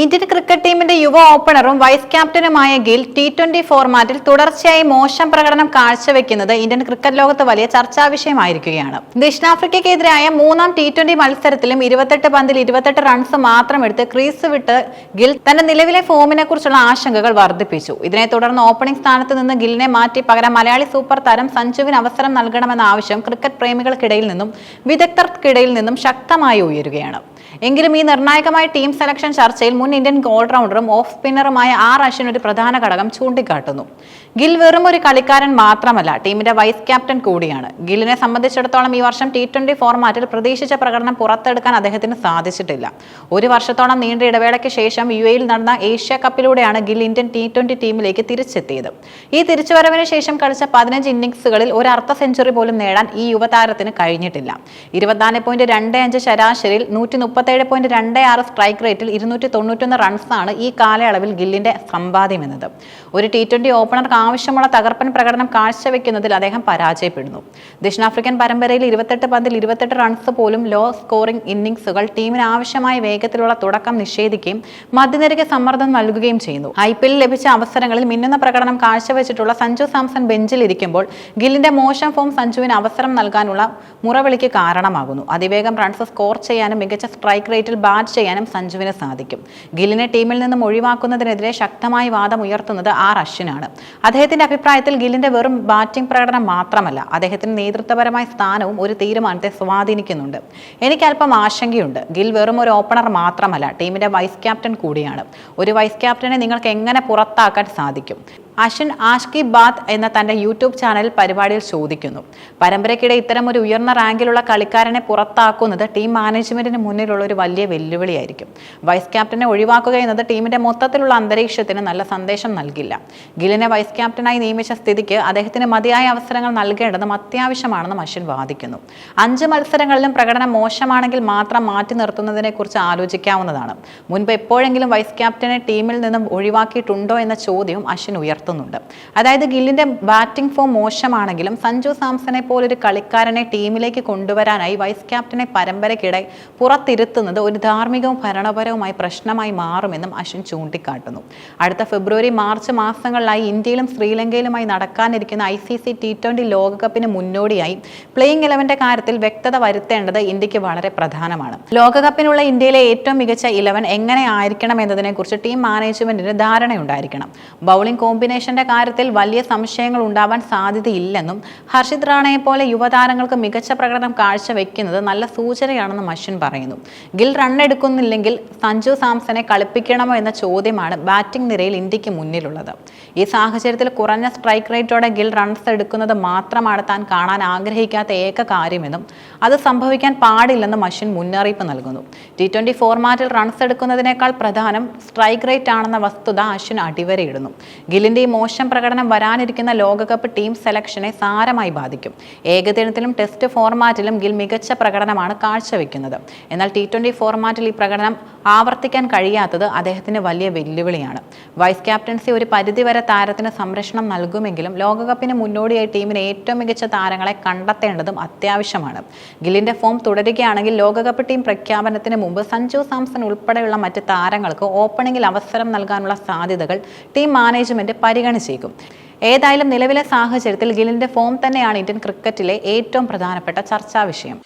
Indian cricket ടീമിന്റെ യുവ ഓപ്പണറും വൈസ് ക്യാപ്റ്റനുമായ ഗിൽ ടി ട്വന്റി ഫോർമാറ്റിൽ തുടർച്ചയായി മോശം പ്രകടനം കാഴ്ചവെക്കുന്നത് ഇന്ത്യൻ ക്രിക്കറ്റ് ലോകത്ത് വലിയ ചർച്ചാ വിഷയമായിരിക്കുകയാണ്. ദക്ഷിണാഫ്രിക്കയ്ക്കെതിരായ മൂന്നാം ടി ട്വന്റി മത്സരത്തിലും ഇരുപത്തെട്ട് പന്തിൽ ഇരുപത്തെട്ട് റൺസ് മാത്രം എടുത്ത് ക്രീസ് വിട്ട് ഗിൽ തന്റെ നിലവിലെ ഫോമിനെ കുറിച്ചുള്ള ആശങ്കകൾ വർദ്ധിപ്പിച്ചു. ഇതിനെ തുടർന്ന് ഓപ്പണിംഗ് സ്ഥാനത്ത് നിന്ന് ഗില്ലിനെ മാറ്റി പകരം മലയാളി സൂപ്പർ താരം സഞ്ജുവിന് അവസരം നൽകണമെന്ന ആവശ്യം ക്രിക്കറ്റ് പ്രേമികൾക്കിടയിൽ നിന്നും വിദഗ്ധർക്കിടയിൽ നിന്നും ശക്തമായി ഉയരുകയാണ്. എങ്കിലും ഈ നിർണായകമായ ടീം സെലക്ഷൻ ചർച്ചയിൽ മുൻ ഇന്ത്യൻ ഓൾറൗണ്ടറും ഓഫ് സ്പിന്നറുമായ ആർ അശ്വിൻ ഒരു പ്രധാന ഘടകം ചൂണ്ടിക്കാട്ടുന്നു. ഗിൽ വെറും ഒരു കളിക്കാരൻ മാത്രമല്ല ടീമിന്റെ വൈസ് ക്യാപ്റ്റൻ കൂടിയാണ്. ഗില്ലിനെ സംബന്ധിച്ചിടത്തോളം ഈ വർഷം ടി ട്വന്റി ഫോർമാറ്റിൽ പ്രതീക്ഷിച്ച പ്രകടനം പുറത്തെടുക്കാൻ അദ്ദേഹത്തിന് സാധിച്ചിട്ടില്ല. ഒരു വർഷത്തോളം നീണ്ട ഇടവേളയ്ക്ക് ശേഷം യു എയിൽ നടന്ന ഏഷ്യ കപ്പിലൂടെയാണ് ഗിൽ ഇന്ത്യൻ ടി ട്വന്റി ടീമിലേക്ക് തിരിച്ചെത്തിയത്. ഈ തിരിച്ചുവരവിന് ശേഷം കളിച്ച പതിനഞ്ച് ഇന്നിംഗ്സുകളിൽ ഒരു അർദ്ധ സെഞ്ചുറി പോലും നേടാൻ ഈ യുവതാരത്തിന് കഴിഞ്ഞിട്ടില്ല. ഇരുപത്തിനാല് പോയിന്റ് രണ്ട് അഞ്ച് ശരാശരിയിൽ നൂറ്റി മുപ്പത്തേഴ് പോയിന്റ് രണ്ട് ആറ് സ്ട്രൈക്ക് റേറ്റിൽ ഇരുന്നൂറ്റി തൊണ്ണൂറ്റൊന്ന് റൺസാണ് ഈ കാലയളവിൽ ഗില്ലിന്റെ സമ്പാദ്യം എന്നത്. ഒരു ടി ട്വന്റി ഓപ്പണർക്ക് ആവശ്യമുള്ള തകർപ്പൻ പ്രകടനം കാഴ്ചവെക്കുന്നതിൽ അദ്ദേഹം പരാജയപ്പെടുന്നു. ദക്ഷിണാഫ്രിക്കൻ പരമ്പരയിൽ ഇരുപത്തെട്ട് പന്തിൽ ഇരുപത്തെട്ട് റൺസ് പോലും ലോ സ്കോറിംഗ് ഇന്നിംഗ്സുകൾ ടീമിന് ആവശ്യമായ വേഗത്തിലുള്ള തുടക്കം നിഷേധിക്കുകയും മധ്യനിരയ്ക്ക് സമ്മർദ്ദം നൽകുകയും ചെയ്യുന്നു. ഐ പി എല്ലിൽ ലഭിച്ച അവസരങ്ങളിൽ മിന്നുന്ന പ്രകടനം കാഴ്ചവെച്ചിട്ടുള്ള സഞ്ജു സാംസൺ ബെഞ്ചിലിരിക്കുമ്പോൾ ഗില്ലിന്റെ മോശം ഫോം സഞ്ജുവിന് അവസരം നൽകാനുള്ള മുറവിളിക്ക് കാരണമാകുന്നു. അതിവേഗം റൺസ് സ്കോർ ചെയ്യാനും മികച്ച റേറ്റിൽ ബാറ്റ് ചെയ്യാനും സഞ്ജുവിന് സാധിക്കും. ഗില്ലിനെ ടീമിൽ നിന്നും ഒഴിവാക്കുന്നതിനെതിരെ ശക്തമായി വാദം ഉയർത്തുന്നത് ആർ അശ്വിനാണ് അദ്ദേഹത്തിന്റെ അഭിപ്രായത്തിൽ ഗില്ലിന്റെ വെറും ബാറ്റിംഗ് പ്രകടനം മാത്രമല്ല അദ്ദേഹത്തിന് നേതൃത്വപരമായ സ്ഥാനവും ഒരു തീരുമാനത്തെ സ്വാധീനിക്കുന്നുണ്ട്. എനിക്ക് അല്പം ആശങ്കയുണ്ട്. ഗിൽ വെറും ഒരു ഓപ്പണർ മാത്രമല്ല ടീമിന്റെ വൈസ് ക്യാപ്റ്റൻ കൂടിയാണ്. ഒരു വൈസ് ക്യാപ്റ്റനെ നിങ്ങൾക്ക് എങ്ങനെ പുറത്താക്കാൻ സാധിക്കും? അശ്വിൻ ആഷ്കി ബാത്ത് എന്ന തന്റെ യൂട്യൂബ് ചാനൽ പരിപാടിയിൽ ചോദിക്കുന്നു. പരമ്പരയ്ക്കിടെ ഇത്തരം ഒരു ഉയർന്ന റാങ്കിലുള്ള കളിക്കാരനെ പുറത്താക്കുന്നത് ടീം മാനേജ്മെന്റിന് മുന്നിലുള്ള ഒരു വലിയ വെല്ലുവിളിയായിരിക്കും. വൈസ് ക്യാപ്റ്റനെ ഒഴിവാക്കുക എന്നത് ടീമിന്റെ മൊത്തത്തിലുള്ള അന്തരീക്ഷത്തിന് നല്ല സന്ദേശം നൽകില്ല. ഗിലിനെ വൈസ് ക്യാപ്റ്റനായി നിയമിച്ച സ്ഥിതിക്ക് അദ്ദേഹത്തിന് മതിയായ അവസരങ്ങൾ നൽകേണ്ടതും അത്യാവശ്യമാണെന്നും അശ്വിൻ വാദിക്കുന്നു. അഞ്ച് മത്സരങ്ങളിലും പ്രകടനം മോശമാണെങ്കിൽ മാത്രം മാറ്റി നിർത്തുന്നതിനെക്കുറിച്ച് ആലോചിക്കാവുന്നതാണ്. മുൻപ് എപ്പോഴെങ്കിലും വൈസ് ക്യാപ്റ്റനെ ടീമിൽ നിന്നും ഒഴിവാക്കിയിട്ടുണ്ടോ എന്ന ചോദ്യവും അശ്വിൻ ഉയർത്തുന്നുണ്ട് അതായത് ഗില്ലിന്റെ ബാറ്റിംഗ് ഫോം മോശമാണെങ്കിലും സഞ്ജു സാംസനെ പോലൊരു കളിക്കാരനെ ടീമിലേക്ക് കൊണ്ടുവരാനായി വൈസ് ക്യാപ്റ്റനെ പരമ്പരയ്ക്കിടെ പുറത്തിരുത്തുന്നത് ഒരു ധാർമ്മികവും ഭരണപരവുമായി പ്രശ്നമായി മാറുമെന്നും അശ്വിൻ ചൂണ്ടിക്കാട്ടുന്നു. അടുത്ത ഫെബ്രുവരി മാർച്ച് മാസങ്ങളിലായി ഇന്ത്യയിലും ശ്രീലങ്കയിലുമായി നടക്കാനിരിക്കുന്ന I C C T twenty ലോകകപ്പിന് മുന്നോടിയായി പ്ലേയിങ് ഇലവന്റെ കാര്യത്തിൽ വ്യക്തത വരുത്തേണ്ടത് ഇന്ത്യയ്ക്ക് വളരെ പ്രധാനമാണ്. ലോകകപ്പിനുള്ള ഇന്ത്യയിലെ ഏറ്റവും മികച്ച ഇലവൻ എങ്ങനെ ആയിരിക്കണം എന്നതിനെക്കുറിച്ച് ടീം മാനേജ്മെന്റിന് ധാരണയുണ്ടായിരിക്കണം. ബൗളിംഗ് കോമ്പിനേഷന്റെ കാര്യത്തിൽ വലിയ സംശയങ്ങൾ ഉണ്ടാവാൻ സാധ്യതയില്ലെന്നും ഹർഷിത് റാണയെ പോലെ യുവതാരങ്ങൾക്ക് മികച്ച പ്രകടനം കാഴ്ചവെക്കുന്നത് നല്ല സൂചനയാണെന്നും അശ്വിൻ പറയുന്നു. ഗിൽ റൺ എടുക്കുന്നില്ലെങ്കിൽ സഞ്ജു സാംസനെ കളിപ്പിക്കണമോ എന്ന ചോദ്യമാണ് ബാറ്റിംഗ് നിരയിൽ ഇന്ത്യയ്ക്ക് മുന്നിലുള്ളത്. ഈ സാഹചര്യത്തിൽ കുറഞ്ഞ സ്ട്രൈക്ക് റേറ്റോടെ ഗിൽ റൺസ് എടുക്കുന്നത് മാത്രമാണ് താൻ കാണാൻ ആഗ്രഹിക്കാത്ത ഏക കാര്യമെന്നും അത് സംഭവിക്കാൻ പാടില്ലെന്നും അശ്വിൻ മുന്നറിയിപ്പ് നൽകുന്നു. ടി ട്വന്റി ഫോർമാറ്റിൽ റൺസ് എടുക്കുന്നതിനേക്കാൾ പ്രധാനം സ്ട്രൈക്ക് റേറ്റ് ആണെന്ന വസ്തുത അശ്വിൻ അടിവരയിടുന്നു. ഗില്ലിന്റെ ഈ മോശം പ്രകടനം വരാനിരിക്കുന്ന ലോകകപ്പ് ടീം സെലക്ഷനെ സാരമായി ബാധിക്കും. ഏകദിനത്തിലും ടെസ്റ്റ് ഫോർമാറ്റിലും ഗിൽ മികച്ച പ്രകടനമാണ് കാഴ്ചവെക്കുന്നത്. എന്നാൽ ടി ട്വന്റി ഫോർമാറ്റിൽ ഈ പ്രകടനം ആവർത്തിക്കാൻ കഴിയാത്തത് അദ്ദേഹത്തിന് വലിയ വെല്ലുവിളിയാണ്. വൈസ് ക്യാപ്റ്റൻസി ഒരു പരിധിവരെ താരത്തിന് സംരക്ഷണം നൽകുമെങ്കിലും ലോകകപ്പിന് മുന്നോടിയായി ടീമിന് ഏറ്റവും മികച്ച താരങ്ങളെ കണ്ടെത്തേണ്ടതും അത്യാവശ്യമാണ്. ഗില്ലിന്റെ ഫോം തുടരുകയാണെങ്കിൽ ലോകകപ്പ് ടീം പ്രഖ്യാപനത്തിന് മുമ്പ് സഞ്ജു സാംസൺ ഉൾപ്പെടെയുള്ള മറ്റ് താരങ്ങൾക്ക് ഓപ്പണിംഗിൽ അവസരം നൽകാനുള്ള സാധ്യതകൾ ടീം മാനേജ്മെന്റ് പരിഗണിച്ചേക്കും. ഏതായാലും നിലവിലെ സാഹചര്യത്തിൽ ഗില്ലിന്റെ ഫോം തന്നെയാണ് ഇന്ത്യൻ ക്രിക്കറ്റിലെ ഏറ്റവും പ്രധാനപ്പെട്ട ചർച്ചാ വിഷയം